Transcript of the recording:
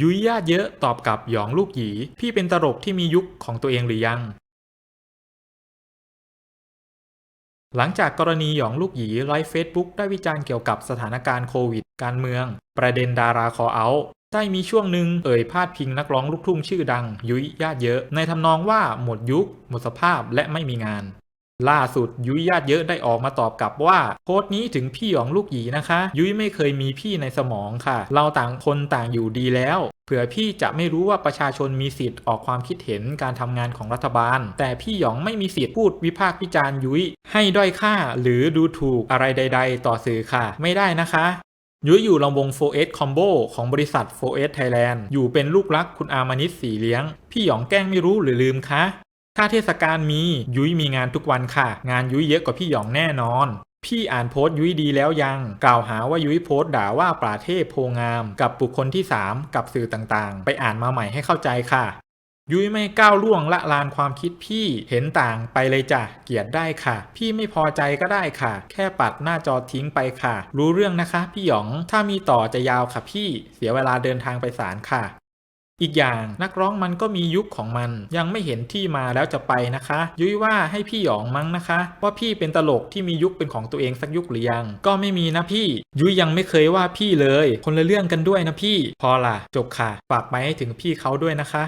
ยุ้ยญาติเยอะตอบกับหยองลูกหยี พี่เป็นตลกที่มียุคของตัวเองหรือยัง หลังจากกรณีหยองลูกหยีไลฟ์เฟซบุ๊กได้วิจารณ์เกี่ยวกับสถานการณ์โควิด การเมือง ประเด็นดาราคอเอาได้มีช่วงหนึ่งเอ่ยพาดพิงนักร้องลูกทุ่งชื่อดัง ยุ้ยญาติเยอะ ในทำนองว่าหมดยุค หมดสภาพและไม่มีงาน ล่าสุดยุ้ยญาติเยอะได้ออกมาตอบกลับว่าโพสต์นี้ถึงพี่หยองลูกหยีนะคะ ยุ้ยไม่เคยมีพี่ในสมองค่ะ เราต่างคนต่างอยู่ดีแล้วเผื่อพี่จะไม่รู้ว่าประชาชนมีสิทธิ์ออกความคิดเห็นการทำงานของรัฐบาล แต่พี่หยองไม่มีสิทธิ์พูดวิพากษ์วิจารณ์ยุ้ยให้ด้อยค่าหรือดูถูกอะไรใด ๆ ต่อสื่อค่ะ ไม่ได้นะคะยุ้ยอยู่ลำวง 4S Combo ของบริษัท 4S Thailand อยู่เป็นลูกรักคุณอามานิตสีเลี้ยง พี่หยองแกล้งไม่รู้หรือลืมคะ ถ้าเทศกาลมียุ้ยมีงานทุกวันค่ะ งานยุ้ยเยอะกว่าพี่หยองแน่นอน พี่อ่านโพสต์ยุ้ยดีแล้วยัง กล่าวหาว่ายุ้ยโพสต์ด่าว่าปราเทพโพงาม กับบุคคลที่ 3 กับสื่อต่างๆ ไปอ่านมาใหม่ให้เข้าใจค่ะ ยุ้ยไม่ก้าวล่วงละลานความคิดพี่เห็นต่างไปเลยจ้ะเกลียดได้ค่ะ พี่ไม่พอใจก็ได้ค่ะ แค่ปัดหน้าจอทิ้งไปค่ะ รู้เรื่องนะคะ พี่หยองถ้ามีต่อจะยาวค่ะพี่เสียเวลาเดินทางไปศาลค่ะ อีกอย่างนักร้องมันก็มียุคของมัน ยังไม่เห็นที่มาแล้วจะไปนะคะ ยุ้ยว่าให้พี่หยองมั้งนะคะ ว่าพี่เป็นตลกที่มียุคเป็นของตัวเองสักยุคหรือยัง ก็ไม่มีนะพี่ ยุ้ยยังไม่เคยว่าพี่เลย คนละเรื่องกันด้วยนะพี่ พอล่ะ จบค่ะฝากไปให้ถึงพี่เขาด้วยนะคะ